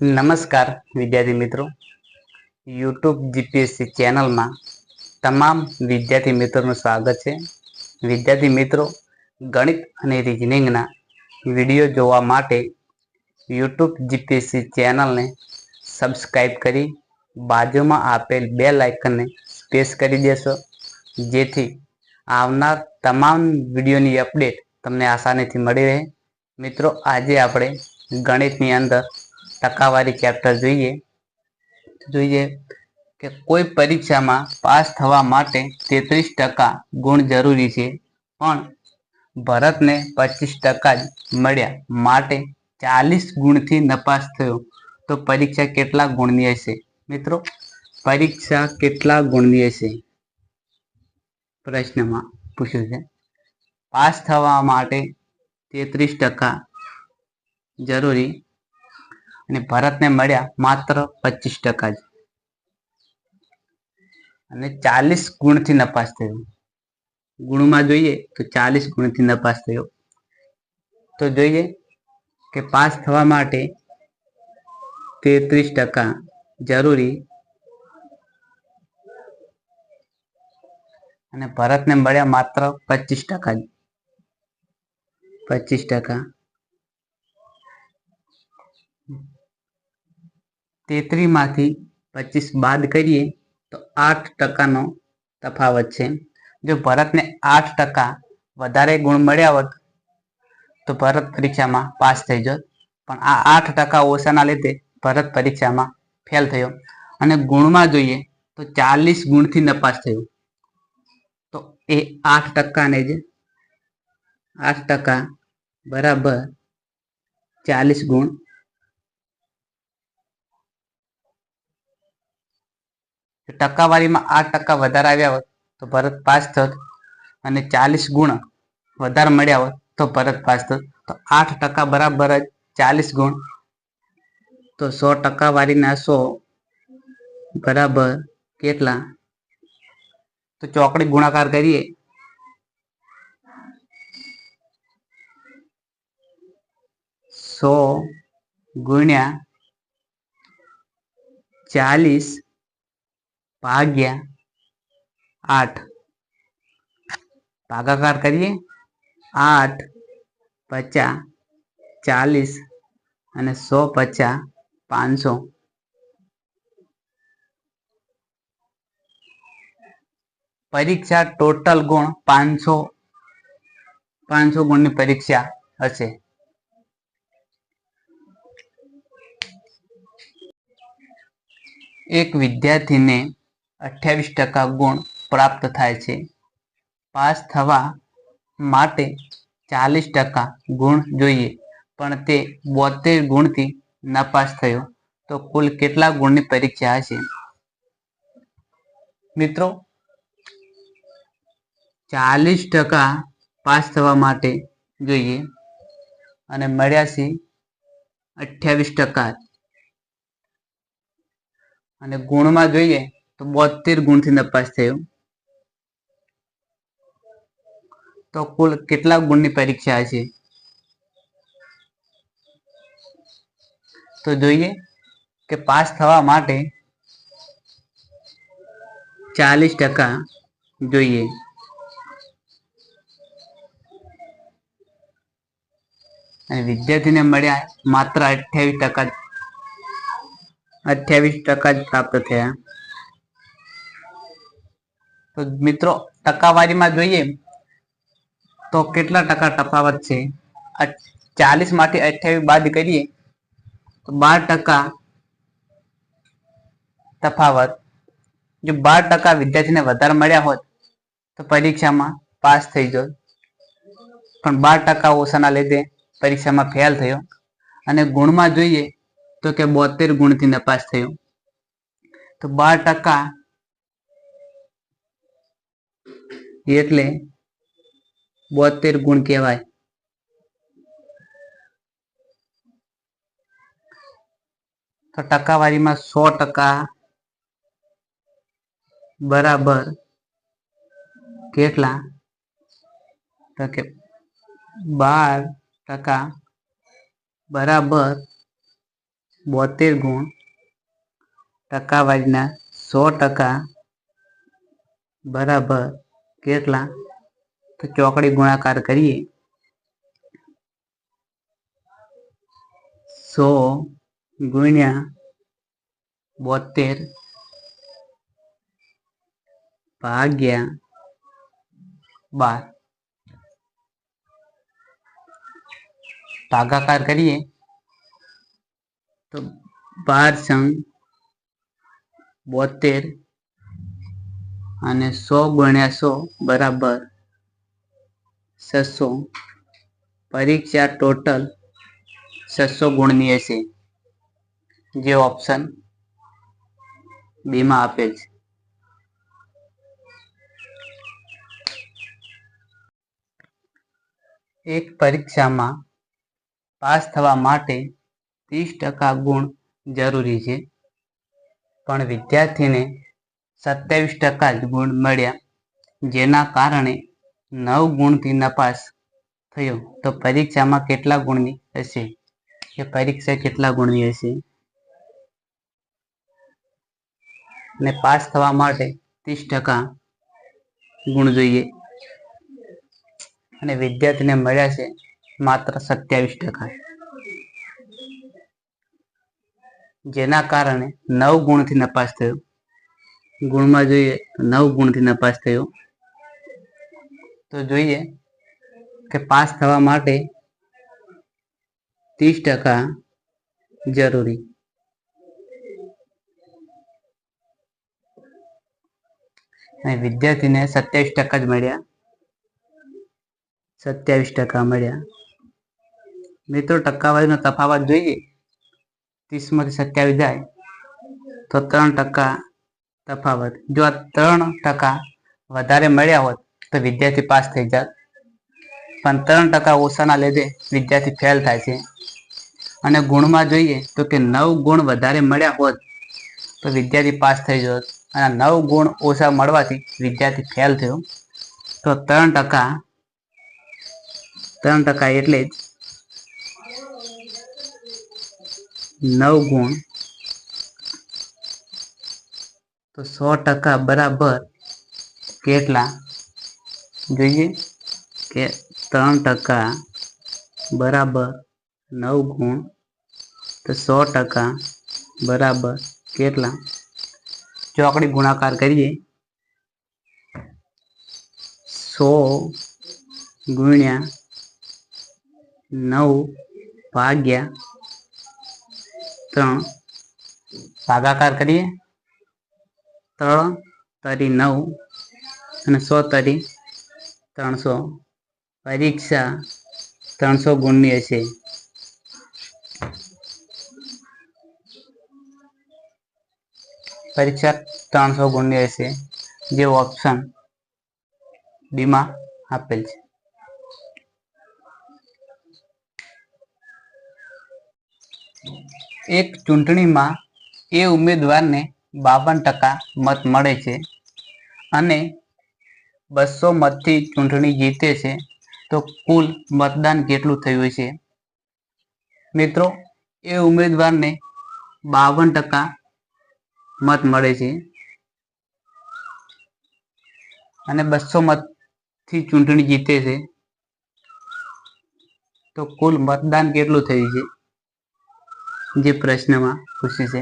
નમસ્કાર, વિદ્યાર્થી મિત્રો. યુટ્યુબ જીપીએસસી ચેનલમાં તમામ વિદ્યાર્થી મિત્રોનું સ્વાગત છે. વિદ્યાર્થી મિત્રો, ગણિત અને રિઝનિંગના વીડિયો જોવા માટે યુટ્યુબ જીપીએસસી ચેનલને સબસ્ક્રાઈબ કરી બાજુમાં આપેલ બે લાઇકનને સ્પેસ કરી દેશો. જેથી આવનાર તમામ વિડીયોની અપડેટ તમને આસાનીથી મળી રહે. મિત્રો, આજે આપણે ગણિતની અંદર ટકાવારી ચેપ્ટર જોઈએ. જોઈએ કે કોઈ પરીક્ષામાં પાસ થવા માટે તેત્રીસ ટકા ગુણ જરૂરી છે. પણ ભરતને પચીસ ટકા જ મળ્યા. માટે ચાલીસ ગુણથી નપાસ થયો. તો પરીક્ષા કેટલા ગુણની હશે? મિત્રો, પરીક્ષા કેટલા ગુણની હશે? પ્રશ્નમાં પૂછ્યું છે. પાસ થવા માટે તેત્રીસ ટકા જરૂરી અને ભરતને મળ્યા માત્ર પચીસ ટકા જ. અને ચાલીસ ગુણથી નપાસ થયો. ગુણમાં જોઈએ તો ચાલીસ ગુણથી નપાસ થયો. તો જોઈએ કે પાસ થવા માટે તેત્રીસ ટકા જરૂરી. અને ભરતને મળ્યા માત્ર પચીસ ટકા જ. પચીસ ટકા. તેત્રીસમાંથી પચીસ બાદ કરીએ તો આઠ ટકાનો તફાવત છે. જો ભરતને આઠ ટકા વધારે ગુણ મળ્યા હોત તો ભરત પરીક્ષામાં પાસ થઈ જત. પણ આ આઠ ટકા ઓછાના લીધે ભરત પરીક્ષામાં ફેલ થયો. અને ગુણમાં જોઈએ તો ચાલીસ ગુણથી નપાસ થયો. તો એ આઠ ટકાને જ આઠ ટકા બરાબર ચાલીસ ગુણ ટકાવારીમાં આઠ ટકા વધારે આવ્યા હોત, તો ભરત પાસ થત. અને ચાલીસ ગુણ વધારે મળ્યા હોત, તો ભરત પાસ થત. તો આઠ ટકા બરાબર જ ચાલીસ ગુણ. તો સો ટકાવારીના સો બરાબર કેટલા? તો ચોકડી ગુણાકાર કરીએ. સો ગુણ્યા ચાલીસ ભાગ્યા આઠ. ભાગાકાર કરીએ. આઠ પચાસ ચાલીસ અને સો પચાસ પાંચસો. પરીક્ષા ટોટલ ગુણ પાંચસો પાંચસો ગુણની પરીક્ષા હશે. એક વિદ્યાર્થીને અઠ્યાવીસ ટકા ગુણ પ્રાપ્ત થાય છે. પાસ થવા માટે ચાલીસ ટકા ગુણ જોઈએ, પણ તે બોતેર ગુણથી નપાસ થયો. તો કુલ કેટલા ગુણની પરીક્ષા હશે? મિત્રો, ચાલીસ ટકા પાસ થવા માટે જોઈએ અને મળ્યા છે અઠ્યાવીસ ટકા. અને ગુણમાં જોઈએ તો બોતેર ગુણથી નપાસ થયો. તો કુલ કેટલા ગુણની પરીક્ષા હશે? તો જોઈએ કે પાસ થવા માટે ચાલીસ ટકા જોઈએ. અને વિદ્યાર્થીને મળ્યા માત્ર અઠ્યાવીસ ટકા અઠ્યાવીસ ટકા જ પ્રાપ્ત થયા. તો મિત્રો, ટકાવારીમાં જોઈએ તો કેટલા ટકા તફાવત છે? ચાલીસમાંથી અઠ્યાવીસ બાદ કરીએ તો બાર ટકા તફાવત. જો બાર ટકા વિદ્યાર્થીને વધારે મળ્યા હોત તો પરીક્ષામાં પાસ થઈ જોત. પણ બાર ટકા ઓછાના લીધે પરીક્ષામાં ફેલ થયો. અને ગુણમાં જોઈએ તો કે બોતેર ગુણથી નપાસ થયો. તો બાર ટકા એટલે બોતેર ગુણ કહેવાય તો ટકાવારીમાં સો ટકા બરાબર કેટલા તો કે બાર ટકા બરાબર બોતેર ગુણ ટકાવારીના સો ટકા બરાબર કેટલા? તો ચોકડી ગુણાકાર કરીએ. સો ગુણ્યા બોતેર ભાગ્યા બાર. ભાગાકાર કરીએ. તો બાર સંગ બોતેર અને સો ગુણ્યા સો બરાબર છસો. પરીક્ષા ટોટલ છસો ગુણની હશે. જે ઓપ્શન બીમાં આપેલ છે. એક પરીક્ષામાં પાસ થવા માટે ત્રીસ ટકા ગુણ જરૂરી છે. પણ વિદ્યાર્થીને સત્યાવીસ ટકા જ ગુણ મળ્યા. જેના કારણે નવ ગુણથી નપાસ થયો. તો પરીક્ષામાં કેટલા ગુણની હશે? કે પરીક્ષા કેટલા ગુણની હશે? ને પાસ થવા માટે ત્રીસ ટકા ગુણ જોઈએ. અને વિદ્યાર્થીને મળ્યા છે માત્ર સત્યાવીસ ટકા. જેના કારણે નવ ગુણથી નપાસ થયો. ગુણમાં જોઈએ નવ ગુણથી નપાસ થયો. તો જોઈએ કે પાસ થવા માટે ત્રીસ ટકા જરૂરી. અને વિદ્યાર્થીને સત્યાવીસ ટકા જ મળ્યા. સત્યાવીસ ટકા મળ્યા. મિત્રો, ટકાવારીનો તફાવત જોઈએ. ત્રીસમાંથી સત્યાવીસ જાય તો ત્રણ ટકા તફાવત. જો આ ત્રણ ટકા વધારે મળ્યા હોત તો વિદ્યાર્થી પાસ થઈ જાત. પણ ત્રણ ટકા ઓછાના લીધે વિદ્યાર્થી ફેલ થાય છે. અને ગુણમાં જોઈએ તો કે નવ ગુણ વધારે મળ્યા હોત તો વિદ્યાર્થી પાસ થઈ જત. અને નવ ગુણ ઓછા મળવાથી વિદ્યાર્થી ફેલ થયો. તો ત્રણ ટકા ત્રણ ટકા એટલે જ નવ ગુણ તો સો ટકા બરાબર કેટલા જોઈએ કે ત્રણ ટકા બરાબર નવ ગુણ તો સો ટકા બરાબર કેટલા ચોકડી ગુણાકાર કરીએ સો ગુણ્યા નવ ભાગ્યા ત્રણ ભાગાકાર કરીએ ત્રણ તરી નવ અને સો તરી ત્રણસો. પરીક્ષા ત્રણસો ગુણની હશે. પરીક્ષા ત્રણસો ગુણની હશે. જે ઓપ્શન બીમાં આપેલ છે. એક ચૂંટણીમાં એ ઉમેદવારને બાવન ટકા મત મળે છે અને બસો મતથી ચૂંટણી જીતે છે, તો કુલ મતદાન કેટલું થયું છે? મિત્રો, એ ઉમેદવારને બાવન ટકા મત મળે છે અને બસો મતથી ચૂંટણી જીતે છે, તો કુલ મતદાન કેટલું થયું છે? જે પ્રશ્નમાં પૂછ્યું છે.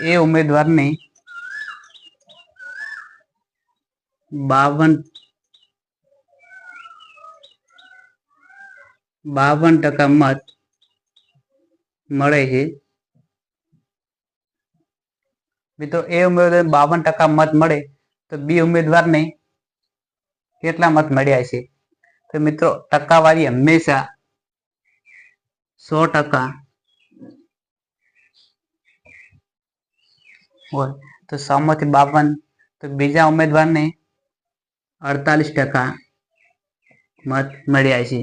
એ ઉમેદવારને બાવન બાવન ટકા મત મળે છે. મિત્રો, એ ઉમેદવાર બાવન ટકા મત મળે તો બી ઉમેદવારને કેટલા મત મળ્યા છે? તો મિત્રો, ટકાવારી હંમેશા સો ટકા હોય, તો સોમાંથી બાવન, તો બીજા ઉમેદવારને અડતાલીસ ટકા મત મળ્યા છે.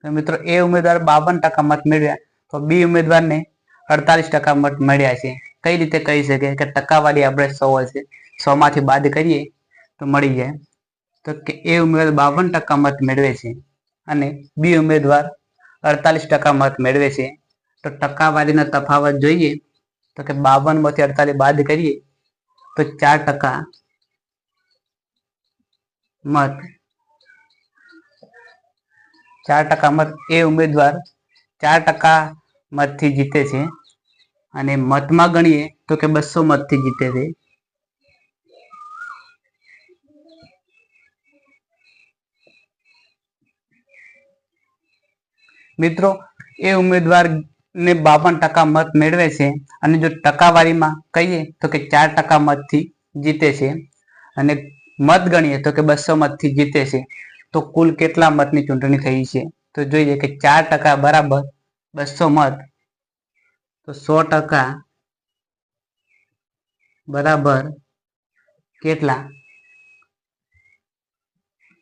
તો મિત્રો, એ ઉમેદવાર બાવન ટકા મત મેળવ્યા, તો બી ઉમેદવારને અડતાલીસ ટકા મત મળ્યા છે. કઈ રીતે કહી શકે કે ટકાવારી આપણે સો છે સો માંથી બાદ કરીએ તો મળી જાય. તો કે એ ઉમેદવાર બાવન ટકા મત મેળવે છે અને બી ઉમેદવાર અડતાલીસ ટકા મત મેળવે છે. તો ટકાવારીનો તફાવત જોઈએ તો કે બાવનમાંથી અડતાલીસ બાદ કરીએ તો ચાર ટકા મત. ચાર ટકા મત એ ઉમેદવાર ચાર ટકા મતથી જીતે છે અને મતમાં ગણીએ તો કે બસો મતથી જીતે છે. મિત્રો, એ ઉમેદવાર ને બાવન ટકા મત મેળવે છે. અને જો ટકાવારીમાં કહીએ તો કે ચાર ટકા મતથી જીતે છે. અને મત ગણીએ તો કે બસો મતથી જીતે છે. તો કુલ કેટલા મતની ચૂંટણી થઈ છે? તો જોઈએ કે ચાર ટકા બરાબર બસો મત. તો સો ટકા બરાબર કેટલા?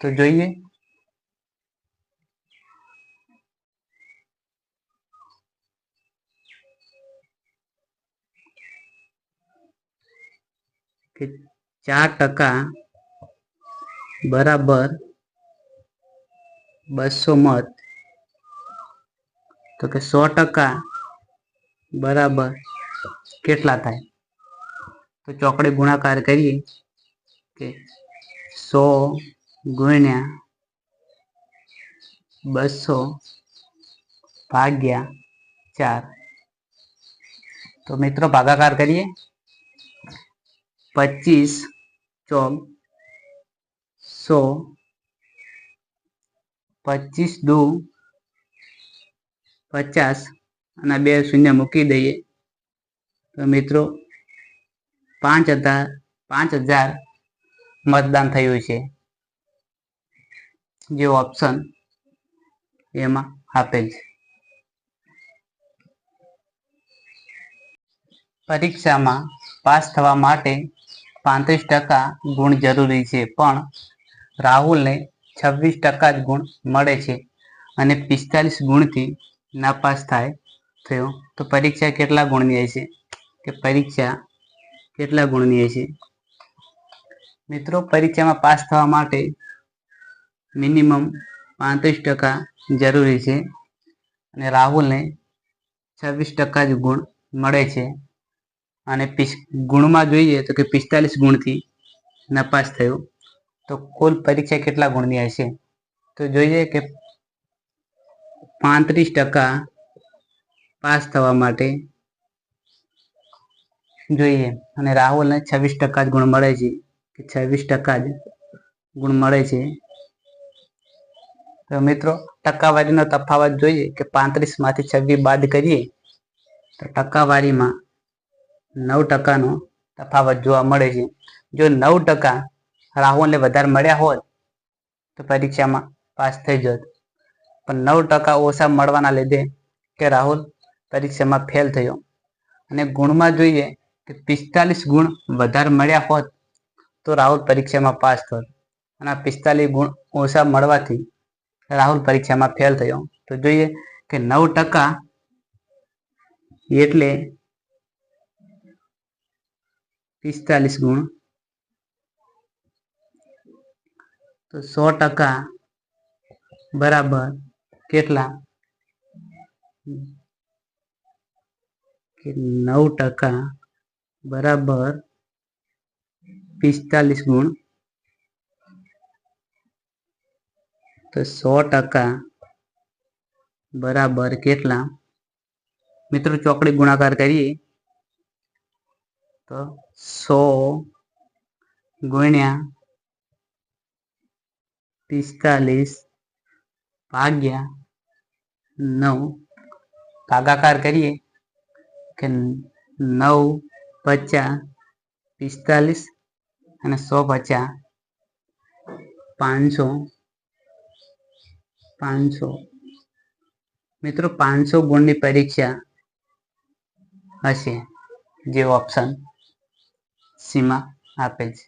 તો જોઈએ. કે ચાર ટકા બરાબર બસો મત તો કે સો ટકા બરાબર કેટલા થાય તો ચોકડી ગુણાકાર કરીએ કે સો ગુણ્યા બસો ભાગ્યા ચાર તો મિત્રો ભાગાકાર કરીએ પચીસ ચોક સો પચીસ દુ પચાસ અને બે શૂન્ય મૂકી દઈએ. તો મિત્રો પાંચ હજાર પાંચ હજાર મતદાન થયું છે. જે ઓપ્શન એમાં આપેલ છે. પરીક્ષામાં પાસ થવા માટે પાંત્રીસ ટકા ગુણ જરૂરી છે, પણ રાહુલને છવ્વીસ ટકા જ ગુણ મળે છે અને પિસ્તાલીસ ગુણથી નાપાસ થાય, થયો. તો પરીક્ષા કેટલા ગુણની હશે? કે પરીક્ષા કેટલા ગુણની હશે? મિત્રો, પરીક્ષામાં પાસ થવા માટે મિનિમમ પાંત્રીસ ટકા જરૂરી છે અને રાહુલને છવ્વીસ ટકા જ ગુણ મળે છે. અને ગુણમાં જોઈએ તો કે પિસ્તાલીસ ગુણથી નપાસ થયો. તો કુલ પરીક્ષા કેટલા ગુણની હશે? તો જોઈએ કે પાંત્રીસ ટકા પાસ થવા માટે જોઈએ. અને રાહુલને છવ્વીસ ટકા જ ગુણ મળે છે. કે છવ્વીસ ટકા જ ગુણ મળે છે. તો મિત્રો, ટકાવારીનો તફાવત જોઈએ કે પાંત્રીસમાંથી છવ્વીસ બાદ કરીએ તો ટકાવારીમાં નવ ટકાનો તફાવત જોવા મળે છે. જો નવ ટકા રાહુલને વધારે મળ્યા હોત, તો પરીક્ષામાં પાસ થઈ જત. પણ નવ ટકા ઓછા મળવાના લીધે કે રાહુલ પરીક્ષામાં ફેલ થયો. અને ગુણમાં જોઈએ કે પિસ્તાલીસ ગુણ વધારે મળ્યા હોત, તો રાહુલ પરીક્ષામાં પાસ થયો અને પિસ્તાલીસ ગુણ ઓછા મળવાથી રાહુલ પરીક્ષામાં ફેલ થયો. તો જોઈએ કે નવ ટકા એટલે પિસ્તાલીસ ગુણ. તો સો ટકા બરાબર કેટલા? નવ ટકા બરાબર પિસ્તાલીસ ગુણ. તો સો ટકા બરાબર કેટલા? મિત્રો ચોકડી ગુણાકાર કરીએ. તો સો ગુણ્યા પિસ્તાલીસ ભાગ્યા નવ. ભાગાકાર કરીએ કે નવ પચાસ પિસ્તાલીસ અને સો પચાસ પાંચસો. પાંચસો. મિત્રો, પાંચસો ગુણની પરીક્ષા હશે જે ઓપ્શન સીમાં આપેલ છે